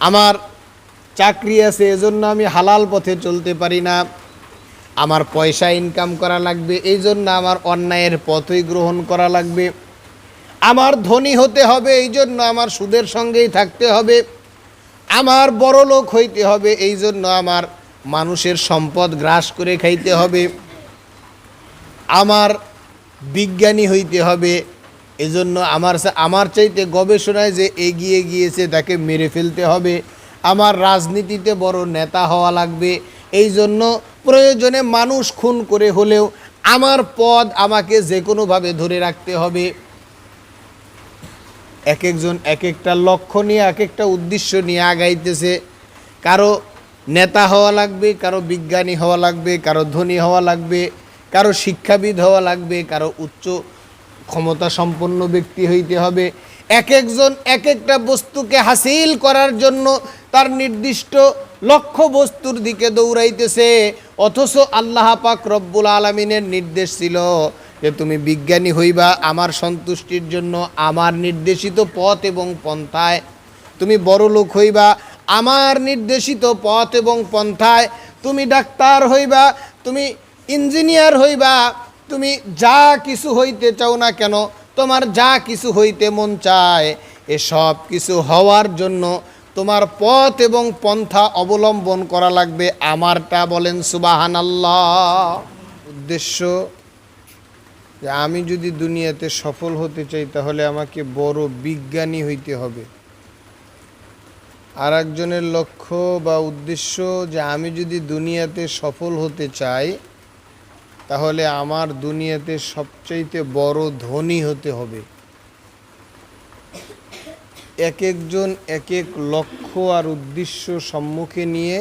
আমার চাকরি আছে, এজন্য আমি হালাল পথে চলতে পারি না। আমার পয়সা ইনকাম করা লাগবে এই জন্য আমার অন্যায়ের পথই গ্রহণ করা লাগবে। আমার ধনী হতে হবে এই জন্য আমার সুদের সঙ্গেই থাকতে হবে। আমার বড় লোক হইতে হবে এই জন্য আমার মানুষের সম্পদ গ্রাস করে খাইতে হবে। আমার বিজ্ঞানী হইতে হবে এজন্য আমার আমার চাইতে গবেষণায় যে এগিয়ে গিয়েছে তাকে মেরে ফেলতে হবে। আমার রাজনীতিতে বড় নেতা হওয়া লাগবে। এই জন্য প্রয়োজনে মানুষ খুন করে হলেও আমার পদ আমাকে যে কোনোভাবে ধরে রাখতে হবে। এক একজন এক একটা লক্ষ্য নিয়ে এক একটা উদ্দেশ্য নিয়ে আগাইতেছে। কারও নেতা হওয়া লাগবে, কারও বিজ্ঞানী হওয়া লাগবে, কারও ধনী হওয়া লাগবে, কারও শিক্ষাবিদ হওয়া লাগবে, কারও উচ্চ ক্ষমতা সম্পন্ন ব্যক্তি হইতে হবে। এক একজন এক একটা বস্তুকে হাসিল করার জন্য তার নির্দিষ্ট লক্ষ্য বস্তুর দিকে দৌড়াইতেছে। অথচ আল্লাহ পাক রব্বুল আলমিনের নির্দেশ ছিল যে, তুমি বিজ্ঞানী হইবা, আমার সন্তুষ্টির জন্য আমার নির্দেশিত পথ এবং পন্থায়। তুমি বড় লোক হইবা, আমার নির্দেশিত পথ এবং পন্থায়। তুমি ডাক্তার হইবা, তুমি ইঞ্জিনিয়ার হইবা তুমি যা কিছু হইতে চাও না কেন, তোমার যা কিছু হইতে মন চায় এসব কিছু হওয়ার জন্য তোমার পথ এবং পন্থা অবলম্বন করা লাগবে আমারটা বলেন সুবাহান আল্লাহ উদ্দেশ্য যে আমি যদি দুনিয়াতে সফল হতে চাই, তাহলে আমাকে বড় বিজ্ঞানী হইতে হবে। আর একজনের লক্ষ্য বা উদ্দেশ্য যে আমি যদি দুনিয়াতে সফল হতে চাই তাহলে আমার দুনিয়াতে সবচাইতে বড় ধনী হতে হবে। এক একজন এক এক লক্ষ্য আর উদ্দেশ্য সম্মুখে নিয়ে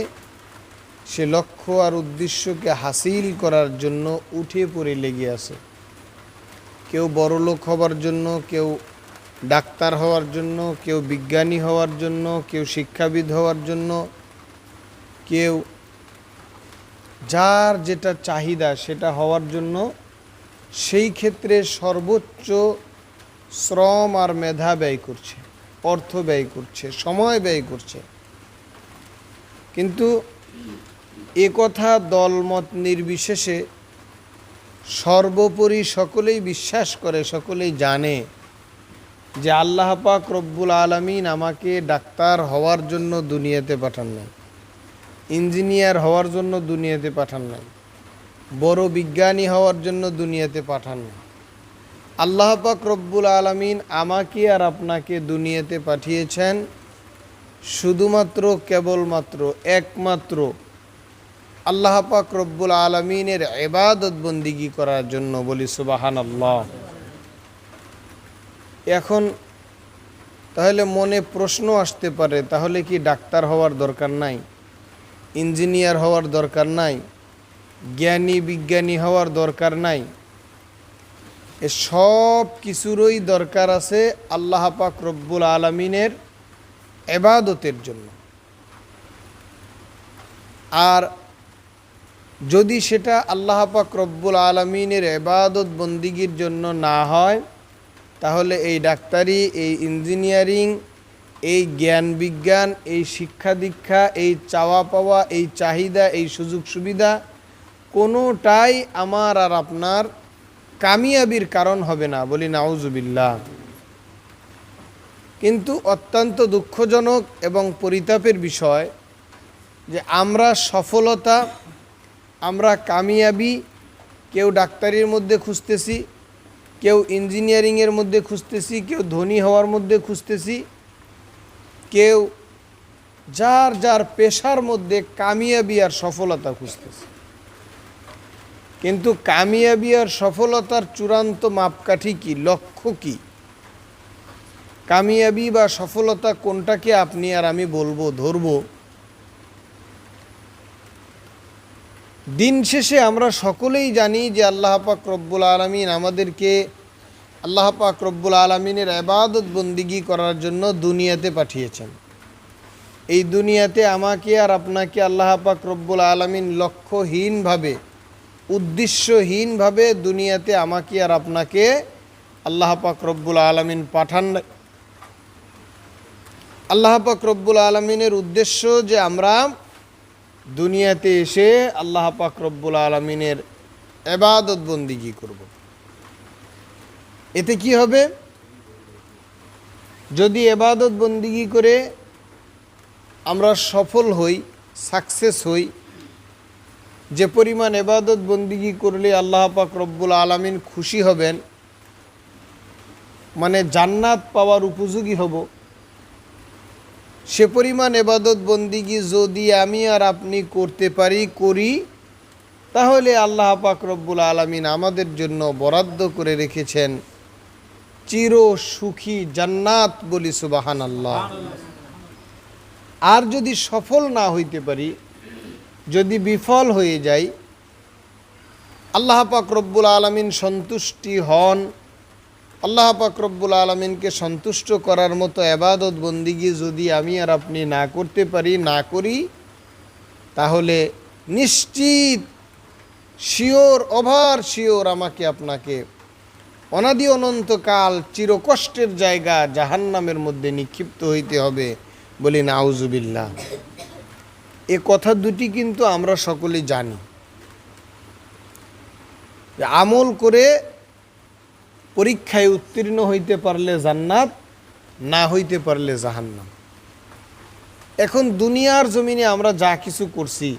সে লক্ষ্য আর উদ্দেশ্যকে হাসিল করার জন্য উঠে পড়ে লেগে আছে। কেউ বড়লোক হওয়ার জন্য, কেউ ডাক্তার হওয়ার জন্য, কেউ বিজ্ঞানী হওয়ার জন্য, কেউ শিক্ষাবিদ হওয়ার জন্য, কেউ যার যেটা চাহিদা সেটা হওয়ার জন্য সেই ক্ষেত্রে সর্বোচ্চ শ্রম আর মেধা ব্যয় করছে, অর্থ ব্যয় করছে, সময় ব্যয় করছে। কিন্তু এ কথা দলমত নির্বিশেষে সর্বোপরি সকলেই বিশ্বাস করে, সকলেই জানে যে আল্লাহ পাক রব্বুল আলমিন আমাকে ডাক্তার হওয়ার জন্য দুনিয়াতে পাঠান নাই। ইঞ্জিনিয়ার হওয়ার জন্য দুনিয়াতে পাঠান নাই। বড় বিজ্ঞানী হওয়ার জন্য দুনিয়াতে পাঠান নাই। আল্লাহ পাক রব্বুল আলমিন আমাকে আর আপনাকে দুনিয়াতে পাঠিয়েছেন শুধুমাত্র, কেবলমাত্র, একমাত্র আল্লাহ পাক রব্বুল আলমিনের এবাদত বন্দিগি করার জন্য বলি সুবাহান আল্লাহ এখন তাহলে মনে প্রশ্ন আসতে পারে, তাহলে কি ডাক্তার হওয়ার দরকার নাই? ইঞ্জিনিয়ার হওয়ার দরকার নাই, জ্ঞানী বিজ্ঞানী হওয়ার দরকার নাই। এ সব কিছুরই দরকার আছে আল্লাহ পাক রব্বুল আলমিনের এবাদতের জন্য। আর যদি সেটা আল্লাহ পাক রব্বুল আলমিনের এবাদত বন্দিগির জন্য না হয়, তাহলে এই ডাক্তারি, এই ইঞ্জিনিয়ারিং এই জ্ঞান বিজ্ঞান, এই শিক্ষা দীক্ষা, এই চাওয়া পাওয়া, এই চাহিদা, এই সুযোগ সুবিধা কোনোটাই আমার আর আপনার কামিয়াবির কারণ হবে না বলি নাউজুবিল্লাহ। কিন্তু অত্যন্ত দুঃখজনক এবং পরিতাপের বিষয় যে আমরা সফলতা, আমরা কামিয়াবি, কেউ ডাক্তারির মধ্যে খুঁজতেছি, কেউ ইঞ্জিনিয়ারিংয়ের মধ্যে খুঁজতেছি, কেউ ধনী হওয়ার মধ্যে খুঁজতেছি কেউ যার যার পেশার মধ্যে কামিয়াবি আর সফলতা খুঁজতেছে। কিন্তু কামিয়াবি আর সফলতার চূড়ান্ত মাপকাঠি কি, লক্ষ্য কি? কামিয়াবি বা সফলতা কোনটাকে আপনি আর আমি বলব, ধরবো? দিন শেষে আমরা সকলেই জানি যে আল্লাহ পাক রব্বুল আলমিন আমাদেরকে আল্লাহ পাক রব্বুল আলমিনের আবাদত বন্দিগি করার জন্য দুনিয়াতে পাঠিয়েছেন। এই দুনিয়াতে আমাকে আর আপনাকে আল্লাহ পাক রব্বুল আলমিন লক্ষ্যহীনভাবে, উদ্দেশ্যহীনভাবে দুনিয়াতে আমাকে আর আপনাকে আল্লাহ পাক রব্বুল আলমিন পাঠান আল্লাহ পাক রব্বুল আলমিনের উদ্দেশ্য যে আমরা দুনিয়াতে এসে আল্লাহ পাক রব্বুল আলমিনের এবাদত বন্দিগি করব। এতে কি হবে? যদি এবাদত বন্দিগি করে আমরা সফল হই সাকসেস হই, যে পরিমাণ এবাদত বন্দিগি করলে আল্লাহ পাক রব্বুল আলমিন খুশি হবেন মানে জান্নাত পাওয়ার উপযোগী হব, সে পরিমাণ এবাদত বন্দিগি যদি আমি আর আপনি করতে পারি, করি, তাহলে আল্লাহ পাক রব্বুল আলমিন আমাদের জন্য বরাদ্দ করে রেখেছেন। চির সুখী জান্নাত বলি সুবাহান আল্লাহ আর যদি সফল না হইতে পারি, যদি বিফল হয়ে যাই, আল্লাহ পাক রব্বুল আলমিন সন্তুষ্টি হন। আল্লাহ পাক রব্বুল আলমিনকে সন্তুষ্ট করার মতো এবাদত বন্দিগি যদি আমি আর আপনি না করতে পারি, না করি, তাহলে নিশ্চিত শিওর, ওভার শিওর আমাকে আপনাকে অনাদি অনন্তকাল চিরকষ্টের জায়গা জাহান্নামের মধ্যে নিক্ষিপ্ত হইতে হবে বলি নাউজুবিল্লাহ। এ কথা দুটি কিন্তু আমরা সকলে জানি। আমল করে পরীক্ষায় উত্তীর্ণ হইতে পারলে জান্নাত, না হইতে পারলে জাহান্নাম। এখন দুনিয়ার জমিনে আমরা যা কিছু করছি,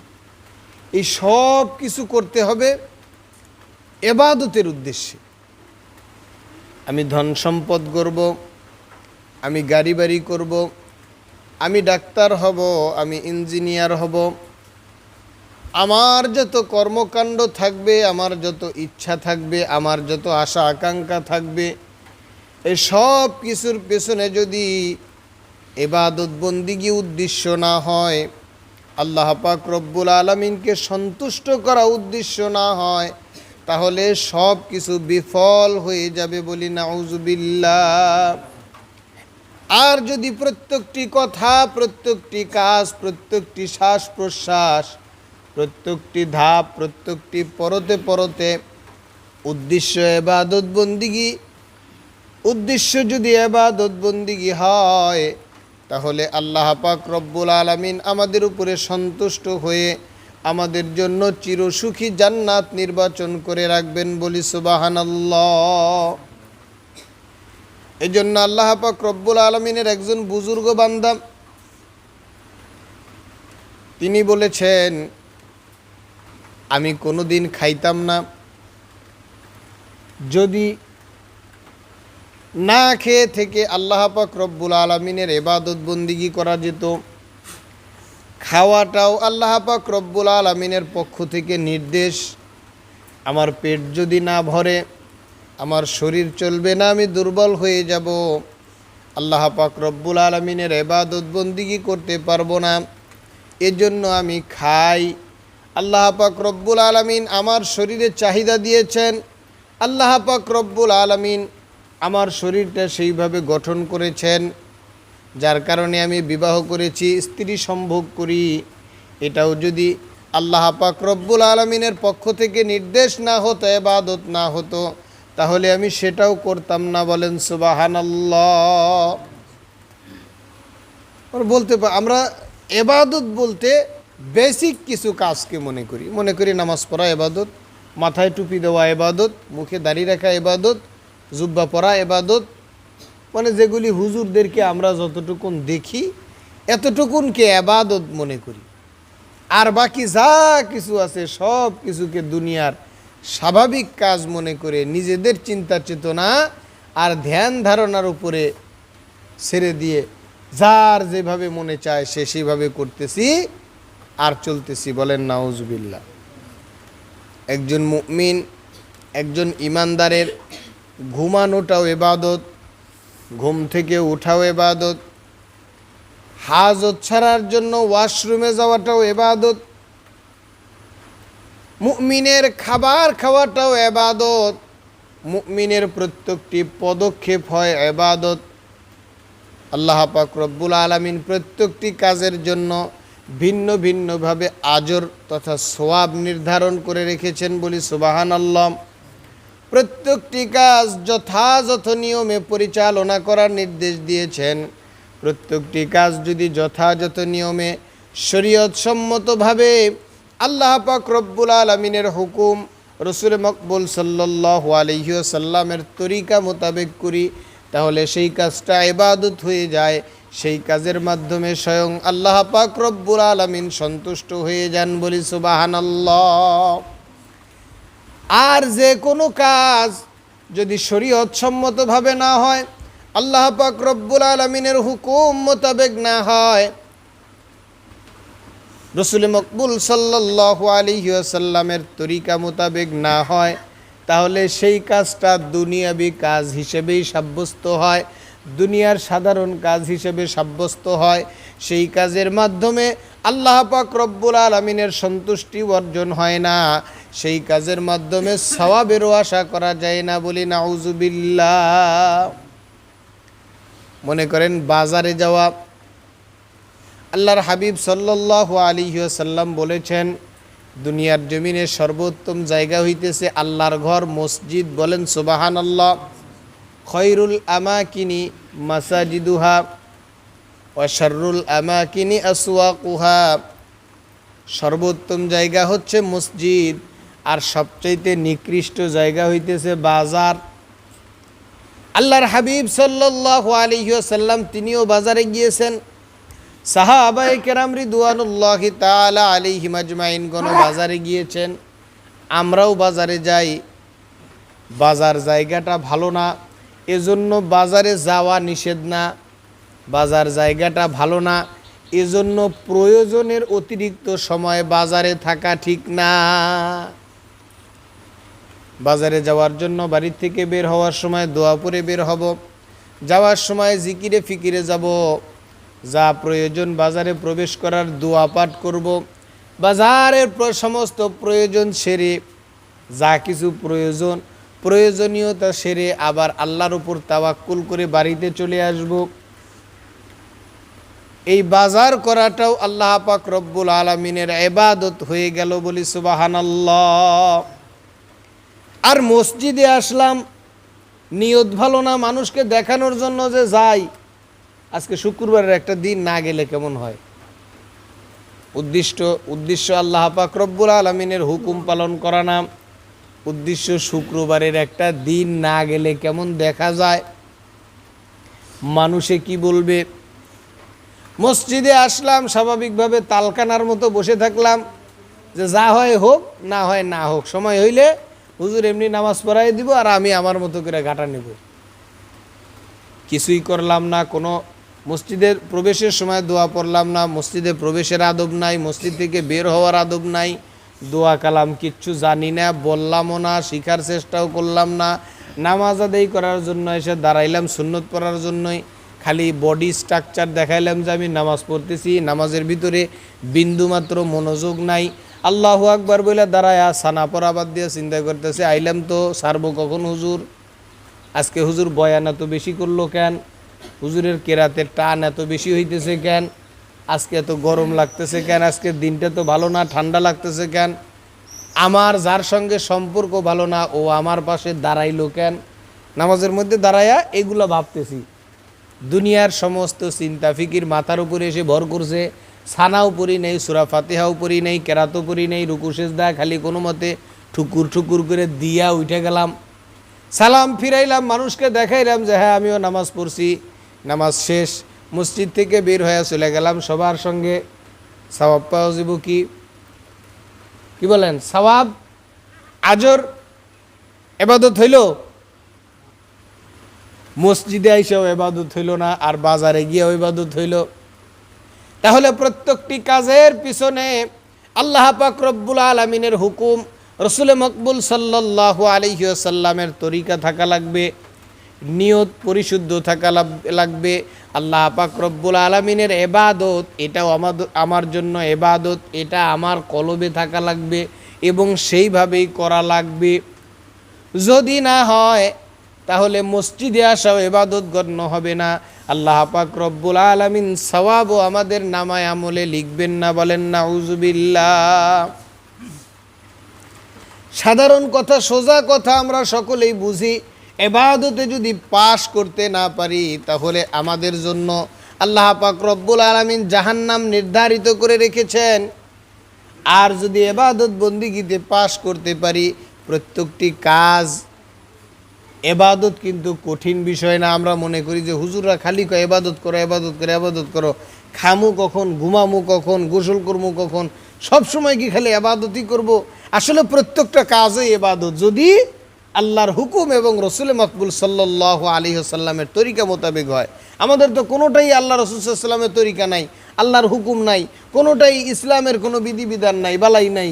এই সব কিছু করতে হবে এবাদতের উদ্দেশ্যে। আমি ধন সম্পদ করব, আমি গাড়ি বাড়ি করব, আমি ডাক্তার হব, আমি ইঞ্জিনিয়ার হব। আমার যত কর্মকাণ্ড থাকবে, আমার যত ইচ্ছা থাকবে, আমার যত আশা আকাঙ্ক্ষা থাকবে এই সব কিছুর পেছনে যদি এবাদত বন্দিগি উদ্দেশ্য না হয়, আল্লাহ পাক রব্বুল আলমিনকে সন্তুষ্ট করা উদ্দেশ্য না হয় তাহলে সব কিছু বিফল হয়ে যাবে বলি নাউজুবিল্লাহ। আর যদি প্রত্যেকটি কথা, প্রত্যেকটি কাজ, প্রত্যেকটি শ্বাস প্রশ্বাস প্রত্যেকটি ধাপ, প্রত্যেকটি পরতে পরতে উদ্দেশ্য এবাদত বন্দিগি, উদ্দেশ্য যদি এবাদত বন্দিগি হয়, তাহলে আল্লাহ পাক রব্বুল আলমিন আমাদের উপরে সন্তুষ্ট হয়ে আমাদের জন্য চিরসুখী জান্নাত নির্বাচন করে রাখবেন বলি সুবাহানাল্লাহ। এই জন্য আল্লাহ পাক রব্বুল আলমিনের একজন বুজুর্গ বান্দা, তিনি বলেছেন, আমি কোনো দিন খাইতাম না। যদি না খেয়ে থেকে আল্লাহ পাক রব্বুল আলমিনের এবাদত বন্দিগি করা যেত খাওয়াটাও আল্লাহ পাক রব্বুল আলমিনের পক্ষ থেকে নির্দেশ। আমার পেট যদি না ভরে, আমার শরীর চলবে না, আমি দুর্বল হয়ে যাব। আল্লাহ পাক রব্বুল আলমিনের এবাদত বন্দিগি করতে পারব না? এজন্য আমি খাই। আল্লাহ পাক রব্বুল আলমিন আমার শরীরে চাহিদা দিয়েছেন। আল্লাহ পাক রব্বুল আলমিন আমার শরীরটা সেইভাবে গঠন করেছেন। যার কারণে আমি বিবাহ করেছি, স্ত্রী সম্ভোগ করি। এটাও যদি আল্লাহ পাক রব্বুল আলমিনের পক্ষ থেকে নির্দেশ না হতো এবাদত না হতো, তাহলে আমি সেটাও করতাম না বলেন সুবাহান বলতে আমরা এবাদত বলতে বেসিক কিছু কাজকে মনে করি। মনে করি নামাজ পড়া এবাদত মাথায় টুপি দেওয়া এবাদত মুখে দাড়ি রাখা এবাদত জুব্বা পরা এবাদত মানে যেগুলি হুজুরদেরকে আমরা যতটুকুন দেখি, এতটুকুনকে এবাদত মনে করি। আর বাকি যা কিছু আছে, সব কিছুকে দুনিয়ার স্বাভাবিক কাজ মনে করে নিজেদের চিন্তা চেতনা আর ধ্যান ধারণার উপরে ছেড়ে দিয়ে যার যেভাবে মনে চায় সে সেভাবে করতেছি আর চলতেছি বলেন নাউজবিল্লা একজন মুমিন, একজন ইমানদারের ঘুমানোটাও এবাদত ঘুম থেকে উঠাও এবাদত। হাজত ছাড়ার জন্য ওয়াশরুমে যাওয়াটাও এবাদত। মুমিনের খাবার খাওয়াটাও এবাদত। মুমিনের প্রত্যেকটি পদক্ষেপ হয় এবাদত। আল্লাহ পাক রব্বুল আলমিন প্রত্যেকটি কাজের জন্য ভিন্ন ভিন্নভাবে আজর তথা সোয়াব নির্ধারণ করে রেখেছেন বলি সুবাহান আল্লাহ প্রত্যেকটি কাজ যথাযথ নিয়মে পরিচালনা করার নির্দেশ দিয়েছেন। প্রত্যেকটি কাজ যদি যথাযথ নিয়মে শরীয়ত সম্মতভাবে আল্লাহ পাক রব্বুল আলমিনের হুকুম রসুল মকবুল সাল্লাহ আলহিউসাল্লামের তরিকা মোতাবেক করি, তাহলে সেই কাজটা এবাদত হয়ে যায়। সেই কাজের মাধ্যমে স্বয়ং আল্লাহ পাক রব্বুল আলমিন সন্তুষ্ট হয়ে যান বলি সুবাহানাল্লাহ। আর যে কোনো কাজ যদি শরীয়ত সম্মতভাবে না হয়, আল্লাহ পাক রব্বুল আলমিনের হুকুম মোতাবেক না হয়। রসুল মকবুল সাল্লাহ আলিহাসাল্লামের তরিকা মোতাবেক না হয়, তাহলে সেই কাজটা দুনিয়াবি কাজ হিসেবেই সাব্যস্ত হয়, দুনিয়ার সাধারণ কাজ হিসেবে সাব্যস্ত হয়। সেই কাজের মাধ্যমে আল্লাহ পাক রব্বুল আলমিনের সন্তুষ্টি অর্জন হয় না। সেই কাজের মাধ্যমে সওয়াবেরও আশা করা যায় না বলি নাউজুবিল্লাহ। মনে করেন বাজারে যাওয়া। আল্লাহর হাবিব সাল্লাহ আলিহাসাল্লাম বলেছেন, দুনিয়ার জমিনের সর্বোত্তম জায়গা হইতেছে আল্লাহর ঘর, মসজিদ বলেন সুবাহান আল্লাহ খৈরুল আমাকিনি মাসাজিদুহা ওয়াশারুল আমাকিনি আসওয়াকুহা। সর্বোত্তম জায়গা হচ্ছে মসজিদ। আর সবচাইতে নিকৃষ্ট জায়গা হইতেছে বাজার। আল্লাহর হাবিব সাল্লাহ আলিহাসাল্লাম তিনিও বাজারে গিয়েছেন। সাহাবাই কেরাম রিদুয়ানুল্লাহ তালা আলী হিমাজমাইন গণ বাজারে গিয়েছেন। আমরাও বাজারে যাই। বাজার জায়গাটা ভালো না, এজন্য বাজারে যাওয়া নিষেধ না। বাজার জায়গাটা ভালো না, এজন্য প্রয়োজনের অতিরিক্ত সময় বাজারে থাকা ঠিক না। বাজারে যাওয়ার জন্য বাড়ির থেকে বের হওয়ার সময় দোয়া পরে বের হব। যাওয়ার সময় জিকিরে ফিকিরে যাব। যা প্রয়োজন বাজারে প্রবেশ করার দোয়া পাঠ করব। বাজারের সমস্ত প্রয়োজন সেরে, যা কিছু প্রয়োজন, প্রয়োজনীয়তা সেরে আবার আল্লাহর উপর তাওয়াক্কুল করে বাড়িতে চলে আসব। এই বাজার করাটাও আল্লাহ পাক রব্বুল আলমিনের এবাদত হয়ে গেল বলি সুবাহানাল্লাহ। আর মসজিদে আসলাম, নিয়ত ভালো না মানুষকে দেখানোর জন্য যে যাই। আজকে শুক্রবারের একটা দিন না গেলে কেমন হয়? উদ্দিষ্ট উদ্দেশ্য আল্লাহ পাক রব্বুল আলমিনের হুকুম পালন করা না। উদ্দেশ্য শুক্রবারের একটা দিন না গেলে কেমন দেখা যায়? মানুষে কি বলবে? মসজিদে আসলাম, স্বাভাবিকভাবে তালকানার মতো বসে থাকলাম যে যা হয় হোক, না হয় না হোক, সময় হইলে হুজুর এমনি নামাজ পড়াই দিব আর আমি আমার মতো করে ঘাটা নেব। কিছুই করলাম না, কোনো মসজিদের প্রবেশের সময় দোয়া পড়লাম না, মসজিদে প্রবেশের আদব নাই, মসজিদ থেকে বের হওয়ার আদব নাই, দোয়া কালাম কিচ্ছু জানি না, বললামও না, শিখার চেষ্টাও করলাম না, নামাজ আদায় করার জন্য এসে দাঁড়াইলাম, সুন্নত পড়ার জন্যই, খালি বডি স্ট্রাকচার দেখাইলাম যে আমি নামাজ পড়তেছি, নামাজের ভিতরে বিন্দুমাত্র মনোযোগ নাই আল্লাহু আকবার বলে দাঁড়ায় সানা পড়া বাদ দিয়ে চিন্তা করতেছে, আইলাম তো সারবো কখন হুজুর? আজকে হুজুর বয়ান এত বেশি করল কেন? হুজুরের কেরাতের টান এত বেশি হইতেছে কেন? আজকে এত গরম লাগতেছে কেন? আজকে দিনটা তো ভালো না, ঠান্ডা লাগতেছে কেন? আমার যার সঙ্গে সম্পর্ক ভালো না, ও আমার পাশে দাঁড়াইলো কেন? নামাজের মধ্যে দাঁড়াইয়া এগুলো ভাবতেছি। দুনিয়ার সমস্ত চিন্তা ফিকির মাথার উপরে এসে ভর করছে। ছানাও পরি নেই সুরা ফাতেহাও পরি নেই কেরাতও পরি নেই রুকু সেজদা খালি কোনো মতে ঠুকুর ঠুকুর করে দিয়া উঠে গেলাম। সালাম ফিরাইলাম, মানুষকে দেখাইলাম যে হ্যাঁ আমিও নামাজ পড়ছি, নামাজ শেষ, মসজিদ থেকে বের হয়ে চলে গেলাম সবার সঙ্গে। সবাব পাওয়া যাব কি? কি বলেন? সবাব আজর, এবাদত হইল? মসজিদে আইসেও এবাদত হইল না, আর বাজারে গিয়েও এবাদত হইল। তাহলে প্রত্যেকটি কাজের পিছনে আল্লাহ পাক রব্বুল আলমিনের হুকুম, রসুল মকবুল সাল্লাহ আলহিসাল্লামের তরিকা থাকা লাগবে, নিয়ত পরিশুদ্ধ থাকা লাগবে। আল্লাহ পাক রব্বুল আলমিনের এবাদত, এটাও আমাদের আমার জন্য এবাদত, এটা আমার কলবে থাকা লাগবে এবং সেইভাবেই করা লাগবে। যদি না হয়, তাহলে মসজিদে আসাও এবাদত গণ্য হবে না। আল্লাহ পাক রব্বুল আলমিন সওয়াবও আমাদের নামায় আমলে লিখবেন না, বলেন না উজুবিল্লাহ সাধারণ কথা, সোজা কথা আমরা সকলেই বুঝি। এবাদতে যদি পাশ করতে না পারি, তাহলে আমাদের জন্য আল্লাহ পাক রব্বুল আলমিন জাহান্নাম নির্ধারিত করে রেখেছেন। আর যদি এবাদত বন্দিগিতে পাশ করতে পারি, প্রত্যেকটি কাজ এবাদত কিন্তু কঠিন বিষয় না। আমরা মনে করি যে হুজুররা খালি কয়, এবাদত করো এবাদত করো এবাদত করো। খামু কখন, ঘুমামু কখন, গোসল করব কখন, সব সময় কি খালি এবাদতই করব? আসলে প্রত্যেকটা কাজই এবাদত। যদি আল্লাহর হুকুম এবং রসুল মকবুল সাল্লাহ আলী সাল্লামের তরিকা মোতাবেক হয়। আমাদের তো কোনোটাই আল্লাহ রসুল সাল্লামের তরিকা নাই, আল্লাহর হুকুম নাই, কোনোটাই ইসলামের কোনো বিধিবিধান নাই, বালাই নাই।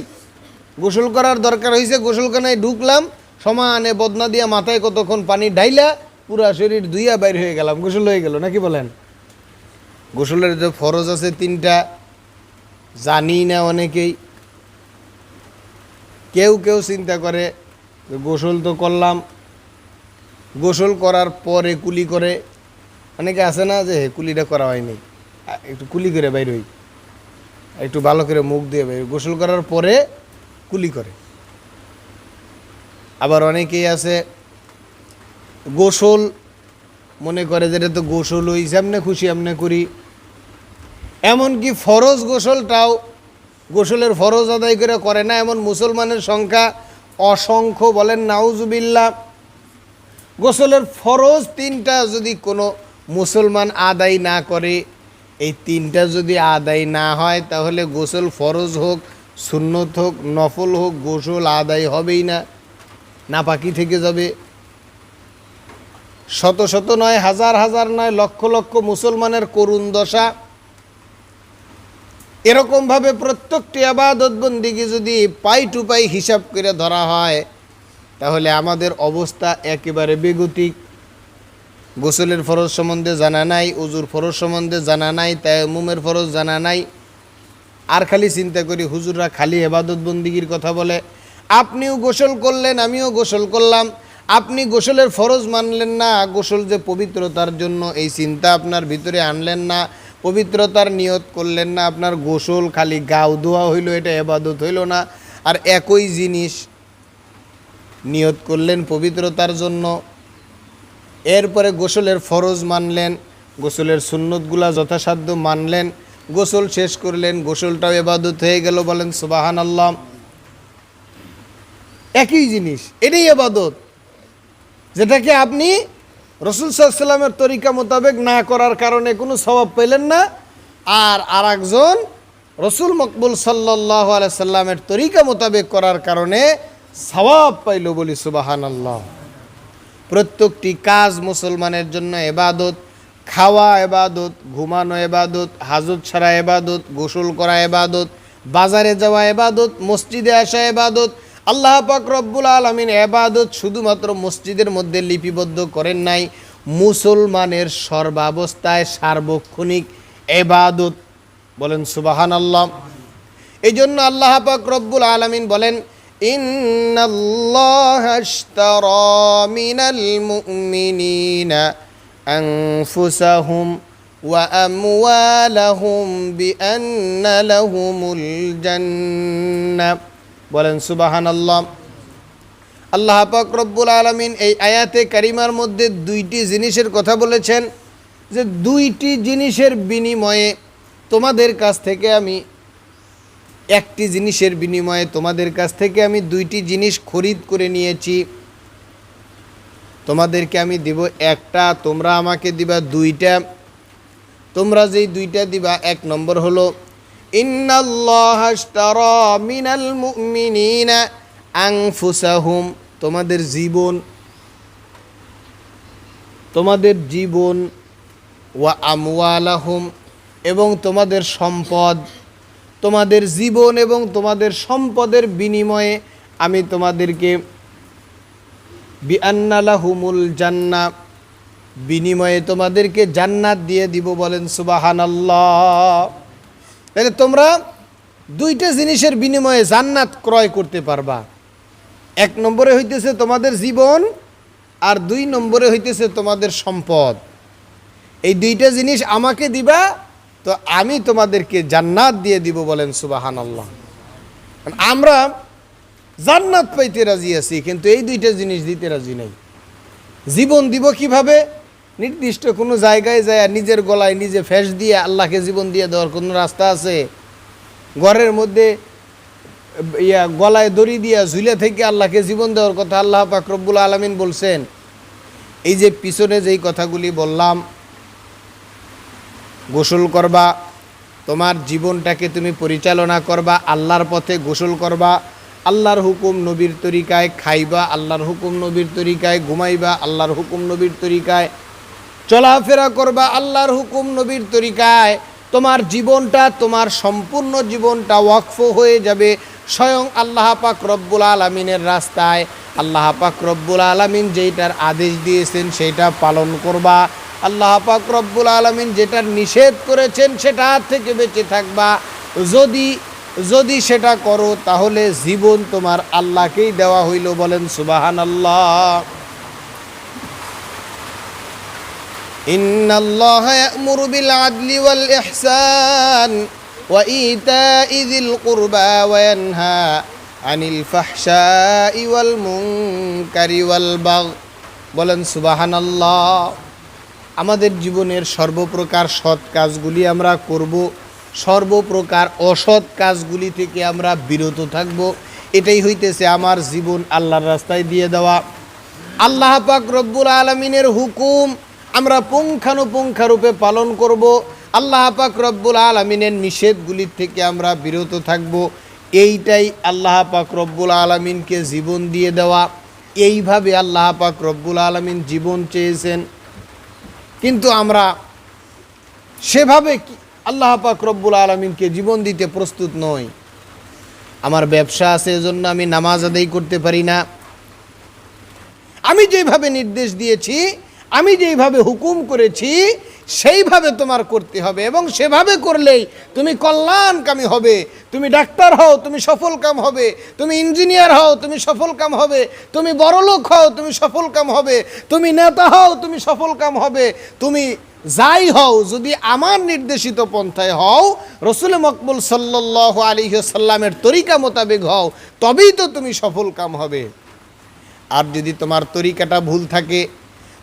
গোসল করার দরকার হয়েছে গোসলখানায় ঢুকলাম সমানে বদনা দিয়া মাথায় কতক্ষণ পানি ঢাইলা পুরা শরীর ধুইয়া বাইর হয়ে গেলাম। গোসল হয়ে গেল, নাকি বলেন? গোসলের যে ফরজ আছে তিনটা, জানি না অনেকেই। কেউ কেউ চিন্তা করে গোসল তো করলাম। গোসল করার পরে কুলি করে। অনেকে আছে না যে কুলিটা করা হয়নি। একটু কুলি করে বাইর হই। একটু ভালো করে মুখ দিয়ে বাইর। গোসল করার পরে কুলি করে। আবার অনেকেই আছে, গোসল, মনে করে যে এটা তো গোসল হইছে এমনি খুশি এমনি করি। এমনকি ফরজ গোসলটাও গোসলের ফরজ আদায় করে করে না, এমন মুসলমানের সংখ্যা অসংখ্য বলেন নাউজুবিল্লা গোসলের ফরজ তিনটা যদি কোনো মুসলমান আদায় না করে, এই তিনটা যদি আদায় না হয়, তাহলে গোসল ফরজ হোক, সুন্নত হোক, নফল হোক, গোসল আদায় হবেই না। নাপাকি থেকে যাবে। শত শত নয়, হাজার হাজার নয়, লক্ষ লক্ষ মুসলমানের করুণ দশা। এরকমভাবে প্রত্যেকটি আবাদত বন্দিকে যদি পাই টু পাই হিসাব করে ধরা হয়, তাহলে আমাদের অবস্থা একেবারে বেগতিক। গোসলের ফরজ সম্বন্ধে জানা নাই, উজুর ফরজ সম্বন্ধে জানা নাই তাই তায়ামুমের ফরজ জানা নাই। আর খালি চিন্তা করি হুজুররা খালি এবাদত বন্দিগির কথা বলে। আপনিও গোসল করলেন, আমিও গোসল করলাম। আপনি গোসলের ফরজ মানলেন না, গোসল যে পবিত্রতার জন্য এই চিন্তা আপনার ভিতরে আনলেন না, পবিত্রতার নিয়ত করলেন না, আপনার গোসল খালি গাও ধোয়া হইল, এটা এবাদত হইল না। আর একই জিনিস নিয়ত করলেন পবিত্রতার জন্য। এরপরে গোসলের ফরজ মানলেন, গোসলের সুন্নতগুলা যথাসাধ্য মানলেন, গোসল শেষ করলেন, গোসলটাও এবাদত হয়ে গেল, বলেন সুবাহান আল্লাহ একই জিনিস, এটাই এবাদত যেটাকে আপনি রসুল সাল্লামের তরিকা মোতাবেক না করার কারণে কোনো স্বভাব পেলেন না, আর আর একজন রসুল মকবুল সাল্লাহ সাল্লামের তরিকা মোতাবেক করার কারণে স্বভাব পাইল বলি সুবাহান আল্লাহ প্রত্যেকটি কাজ মুসলমানের জন্য এবাদত, খাওয়া এবাদত, ঘুমানো এবাদত, হাজত ছাড়া এবাদত, গোসল করা এবাদত, বাজারে যাওয়া এবাদত, মসজিদে আসা এবাদত আল্লাহ পাক রব্বুল আলমিন এবাদত শুধুমাত্র মসজিদের মধ্যে লিপিবদ্ধ করেন নাই মুসলমানের সর্বাবস্থায় সার্বক্ষণিক এবাদত বলেন সুবাহান আল্লাহ এই জন্য আল্লাহ পাক রব্বুল আলমিন বলেন إن الله اشترى من المؤمنين أنفسهم وأموالهم بأن لهم الجنة বলেন সুবাহান আল্লাহ আল্লাহ পাক রব্বুল আলমিন এই আয়াতে কারিমার মধ্যে দুইটি জিনিসের কথা বলেছেন, যে দুইটি জিনিসের বিনিময়ে তোমাদের কাছ থেকে আমি, একটি জিনিসের বিনিময়ে তোমাদের কাছ থেকে আমি দুইটি জিনিস খরিদ করে নিয়েছি। তোমাদেরকে আমি দিব একটা, তোমরা আমাকে দিবা দুইটা। তোমরা যেই দুইটা দিবা, এক নম্বর হলো তোমাদের জীবন তোমাদের জীবন, ওয়া আমওয়ালাহুম, এবং তোমাদের সম্পদ, তোমাদের জীবন এবং তোমাদের সম্পদের বিনিময়ে আমি তোমাদেরকে বিআন্নালাহুমুল জান্না, বিনিময়ে তোমাদেরকে জান্নাত দিয়ে দিব বলেন সুবাহান আল্লাহ তাহলে তোমরা দুইটা জিনিসের বিনিময়ে জান্নাত ক্রয় করতে পারবা। এক নম্বরে হইতেছে তোমাদের জীবন আর দুই নম্বরে হইতেছে তোমাদের সম্পদ। এই দুইটা জিনিস আমাকে দিবা, তো আমি তোমাদেরকে জান্নাত দিয়ে দিব বলেন সুবাহান আল্লাহ আমরা জান্নাত পাইতে রাজি আছি, কিন্তু এই দুইটা জিনিস দিতে রাজি নাই। জীবন দিব কীভাবে? নির্দিষ্ট কোনো জায়গায় যায় নিজের গলায় নিজে ফেস দিয়ে আল্লাহকে জীবন দিয়ে দেওয়ার কোনো রাস্তা আছে? ঘরের মধ্যে, ইয়া, গলায় দড়ি দিয়া ঝুলে থেকে আল্লাহকে জীবন দেওয়ার কথা আল্লাহ পাক রব্বুল আলমিন বলছেন। এই যে পিছনে যেই কথাগুলি বললাম, গোসল করবা, তোমার জীবনটাকে তুমি পরিচালনা করবা, আল্লাহর পথে গোসল করবা, আল্লাহর হুকুম নবীর তরিকায় খাইবা, আল্লাহর হুকুম নবীর তরিকায় ঘুমাইবা, আল্লাহর হুকুম নবীর তরিকায় চলাফেরা করবা আল্লাহর হুকুম নবীর তরিকায়, তোমার জীবনটা, তোমার সম্পূর্ণ জীবনটা ওয়াকফ হয়ে যাবে স্বয়ং আল্লাহ পাক রব্বুল আলমিনের রাস্তায়। আল্লাহ পাক রব্বুল আলমিন যেইটার আদেশ দিয়েছেন সেইটা পালন করবা। আল্লাহ পাক রব্বুল আলমিন যেটার নিষেধ করেছেন সেটা থেকে বেঁচে থাকবা। যদি যদি সেটা করো তাহলে জীবন তোমার আল্লাহকেই দেওয়া হইল বলেন সুবাহান আল্লাহ إن الله يأمر بالعدل والإحسان وإيتاء ذي القربى وينهى عن الفحشاء والمنكر والبغي বলেন সুবাহান আল্লাহ আমাদের জীবনের সর্বপ্রকার সৎ কাজগুলি আমরা করব সর্বপ্রকার অসৎ কাজগুলি থেকে আমরা বিরত থাকব এটাই হইতেছে আমার জীবন আল্লাহর রাস্তায় দিয়ে দেওয়া আল্লাহ পাক রব্বুল আলমিনের হুকুম আমরা পুঙ্খানুপুঙ্খারূপে পালন করব। আল্লাহ পাক রব্বুল আলমিনের নিষেধগুলির থেকে আমরা বিরত থাকব। এইটাই আল্লাহ পাক রব্বুল আলমিনকে জীবন দিয়ে দেওয়া। এইভাবে আল্লাহ পাক রব্বুল আলমিন জীবন চেয়েছেন। কিন্তু আমরা সেভাবে আল্লাহ পাক রব্বুল আলমিনকে জীবন দিতে প্রস্তুত নই। আমার ব্যবসা আছে, এজন্য আমি নামাজ আদায় করতে পারি না। আমি যেভাবে নির্দেশ দিয়েছি আমি যেইভাবে হুকুম করেছি, সেইভাবে তোমার করতে হবে এবং সেভাবে করলেই তুমি কল্যাণকামী হবে। তুমি ডাক্তার হও, তুমি সফল কাম হবে। তুমি ইঞ্জিনিয়ার হও, তুমি সফল কাম হবে। তুমি বড়লোক হও, তুমি সফল কাম হবে। তুমি নেতা হও, তুমি সফল কাম হবে। তুমি যাই হও, যদি আমার নির্দেশিত পন্থায় হও, রসুল মকবুল সাল্লাহ আলী সাল্লামের তরিকা মোতাবেক হও, তবেই তো তুমি সফল কাম হবে। আর যদি তোমার তরিকাটা ভুল থাকে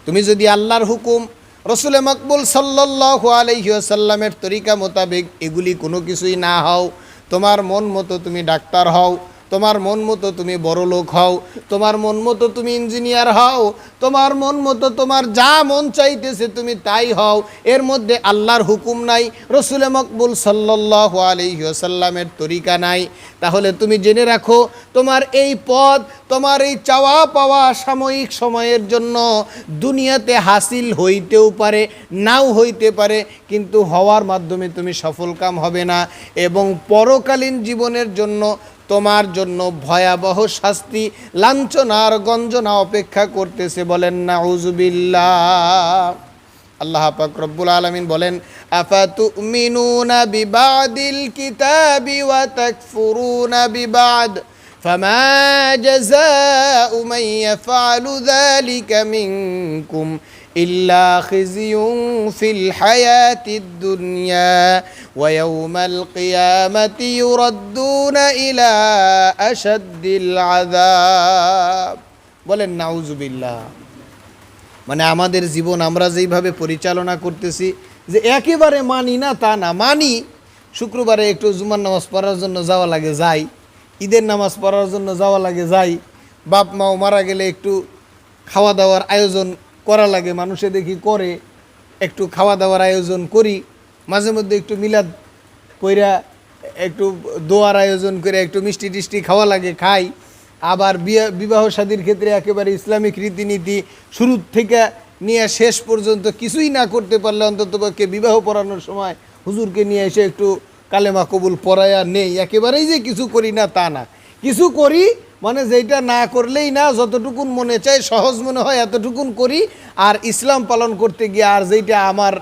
তুমি যদি আল্লাহর হুকুম, রসুল মকবুল সাল্লাহ আলহিউসাল্লামের তরিকা মোতাবেক এগুলি কোনো কিছুই না হও, তোমার মন মতো তুমি ডাক্তার হও। তোমার মন মতো তুমি বড় লোক হও, তোমার মন মতো তুমি ইঞ্জিনিয়ার হও, তোমার মন মতো তোমার যা মন চাইতেছে তুমি তাই হও। এর মধ্যে আল্লাহর হুকুম নাই, রসুল মকবুল সাল্লাহ আলহিসাল্লামের তরিকা নাই। তাহলে তুমি জেনে রাখো, তোমার এই পদ তোমার এই চাওয়া পাওয়া সাময়িক সময়ের জন্য দুনিয়াতে হাসিল হইতেও পারে, নাও হইতে পারে, কিন্তু হওয়ার মাধ্যমে তুমি সফল কাম হবে না। এবং পরকালীন জীবনের জন্য তোমার জন্য ভয়াবহ শাস্তি লাঞ্ছনার গঞ্জনা অপেক্ষা করতেছে বলেন না উজবিল্লাহ আল্লাহ পাক রব্বুল আলামিন বলেন আফাতুমিনুনা বিবাদিল কিতাবি ওয়া তাকফুরুনা বিবাদ فما جزاء من يفعل ذلك منكم إلا خزي في الحياة الدنيا ويوم القيامة يردون إلى أشد العذاب বলেন নাউজুবিল্লাহ মানে আমাদের জীবন আমরা যেইভাবে পরিচালনা করতেছি যে একেবারে মানি না তা না মানি শুক্রবারে একটু জুমার নামাজ পড়ার জন্য যাওয়া লাগে যাই ঈদের নামাজ পড়ার জন্য যাওয়া লাগে যাই বাপ মাও মারা গেলে একটু খাওয়া দাওয়ার আয়োজন করা লাগে, মানুষে দেখি করে, একটু খাওয়া দাওয়ার আয়োজন করি, মাঝে মধ্যে একটু মিলাদ কইরা, একটু দোয়ার আয়োজন করে, একটু মিষ্টি টিষ্টি খাওয়া লাগে, খাই। আবার বিয়া, বিবাহ শাদীর ক্ষেত্রে একেবারে ইসলামিক রীতিনীতি শুরু থেকে নিয়ে শেষ পর্যন্ত কিছুই না করতে পারলে অন্তত পক্ষে বিবাহ পড়ানোর সময় হুজুরকে নিয়ে এসে একটু কালেমা কবুল পড়ায়া নেই। একেবারেই যে কিছু করি না, তা না। কিছু করি মানে যেটা না করলেই না, যতটুকুন মনে চাই, সহজ মনে হয়, এতটুকুন করি। আর ইসলাম পালন করতে গিয়ে আর যেটা আমার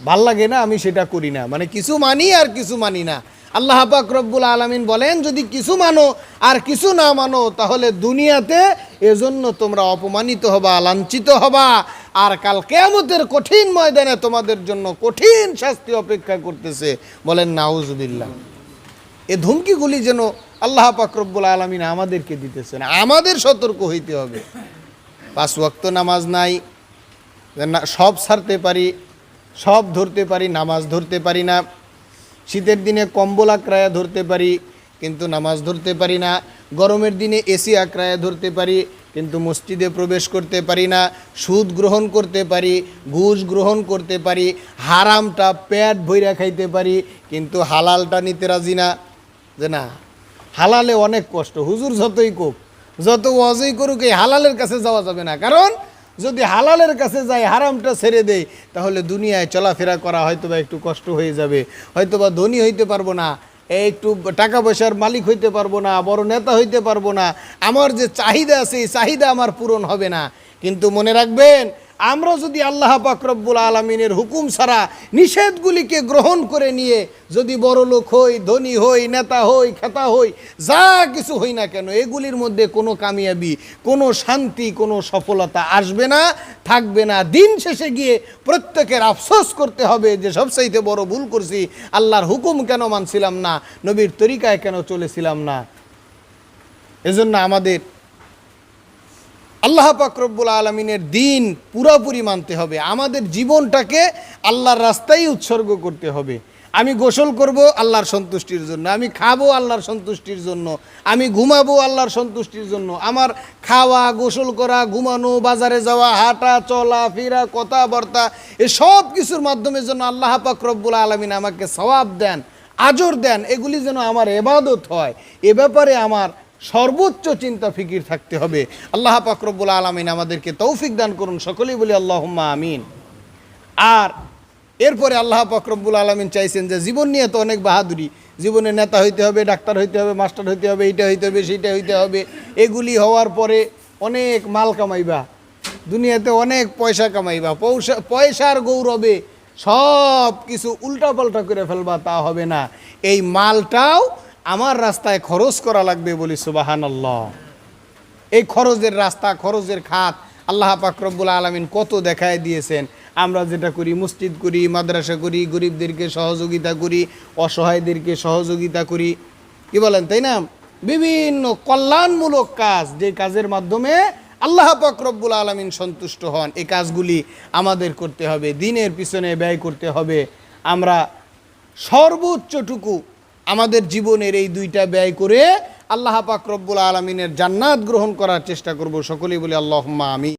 ভালো লাগে না, আমি সেটা করি না। মানে কিছু মানি আর কিছু মানি না। আল্লাহ পাক রব্বুল আলমিন বলেন, যদি কিছু মানো আর কিছু না মানো, তাহলে দুনিয়াতে এজন্য তোমরা অপমানিত হবা, লাঞ্ছিত হবা। আর কাল কেয়ামতের কঠিন ময়দানে তোমাদের জন্য কঠিন শাস্তি অপেক্ষা করতেছে। বলেন, নাউজুবিল্লাহ। এ ধুমকিগুলি যেন আল্লাহ পাক রব্বুল আলমিন আমাদেরকে দিতেছেন। আমাদের সতর্ক হইতে হবে। পাঁচ ওয়াক্ত নামাজ নাই সব ছাড়তে পারি, সব ধরতে পারি, নামাজ ধরতে পারি না। শীতের দিনে কম্বল আক্রায়া ধরতে পারি, কিন্তু নামাজ ধরতে পারি না। গরমের দিনে এসি আক্রায়া ধরতে পারি, কিন্তু মসজিদে প্রবেশ করতে পারি না। সুদ গ্রহণ করতে পারি, ঘুষ গ্রহণ করতে পারি, হারামটা প্যাট ভইরা খাইতে পারি, কিন্তু হালালটা নিতে রাজি না। যে না, হালালে অনেক কষ্ট, হুজুর যতই কোক যত ওয়াজই করুক, এই হালালের কাছে যাওয়া যাবে না। কারণ, যদি হালালের কাছে যাই হারামটা ছেড়ে দেই তাহলে দুনিয়ায় চলাফেরা করা হয়তো বা একটু কষ্ট হয়ে যাবে। হয়তো বা ধনী হইতে পারব না একটু টাকা পয়সার মালিক হইতে পারব না, বড় নেতা হইতে পারব না। আমার যে চাহিদা আছে, এই চাহিদা আমার পূরণ হবে না। কিন্তু মনে রাখবেন আমরা যদি আল্লাহ পাকরব্বুল আলমিনের হুকুম ছাড়া নিষেধগুলিকে গ্রহণ করে নিয়ে যদি বড় লোক হই, ধনী হই, নেতা হই, খেতা হই, যা কিছু হই না কেন, এগুলির মধ্যে কোনো কামিয়াবি, কোনো শান্তি, কোনো সফলতা আসবে না, থাকবে না। দিন শেষে গিয়ে প্রত্যেকের আফসোস করতে হবে যে সবচাইতে বড় ভুল করছি, আল্লাহর হুকুম কেন মানছিলাম না, নবীর তরিকায় কেন চলেছিলাম না। এজন্য আমাদের আল্লাহ পাকরব্বুল আলমিনের দিন পুরাপুরি মানতে হবে। আমাদের জীবনটাকে আল্লাহর রাস্তায় উৎসর্গ করতে হবে। আমি গোসল করব আল্লাহর সন্তুষ্টির জন্য, আমি খাব আল্লাহর সন্তুষ্টির জন্য, আমি ঘুমাবো আল্লাহর সন্তুষ্টির জন্য। আমার খাওয়া, গোসল করা, ঘুমানো, বাজারে যাওয়া, হাঁটা, চলা, ফেরা, কথাবার্তা এসব কিছুর মাধ্যমে যেন আল্লাহ পাকরব্বুল আলমিন আমাকে সওয়াব দেন, আজর দেন, এগুলি যেন আমার এবাদত হয়। এ ব্যাপারে আমার সর্বোচ্চ চিন্তা ফিকির থাকতে হবে। আল্লাহ পাকরব্বুল আলমিন আমাদেরকে তৌফিক দান করুন, সকলেই বলি আল্লাহ আমিন। আর এরপরে আল্লাহ পাকরব্বুল আলমিন চাইছেন যে জীবন নিয়ে তো অনেক বাহাদুরি। জীবনে নেতা হইতে হবে, ডাক্তার হইতে হবে, মাস্টার হইতে হবে, এইটা হইতে হবে, সেইটা হইতে হবে। এগুলি হওয়ার পরে অনেক মাল কামাইবা। দুনিয়াতে অনেক পয়সা কামাইবা। পয়সা পয়সার গৌরবে সব কিছু উল্টাপাল্টা করে ফেলবা, তা হবে না। এই মালটাও আমার রাস্তায় খরচ করা লাগবে বলি সুবাহান আল্লাহ এই খরচের রাস্তা, খরচের খাত আল্লাহ পাকরব্বুল আলমিন কত দেখায় দিয়েছেন। আমরা যেটা করি, মসজিদ করি, মাদ্রাসা করি, গরিবদেরকে সহযোগিতা করি, অসহায়দেরকে সহযোগিতা করি। কি বলেন, তাই না? বিভিন্ন কল্যাণমূলক কাজ যে কাজের মাধ্যমে আল্লাহ পাকরব্বুল আলমিন সন্তুষ্ট হন। এই কাজগুলি আমাদের করতে হবে, দিনের পিছনে ব্যয় করতে হবে। আমরা সর্বোচ্চটুকু আমাদের জীবনের এই দুইটা ব্যয় করে আল্লাহ পাক রব্বুল আলমিনের জান্নাত গ্রহণ করার চেষ্টা করব। সকলেই বলে আল্লাহ আমি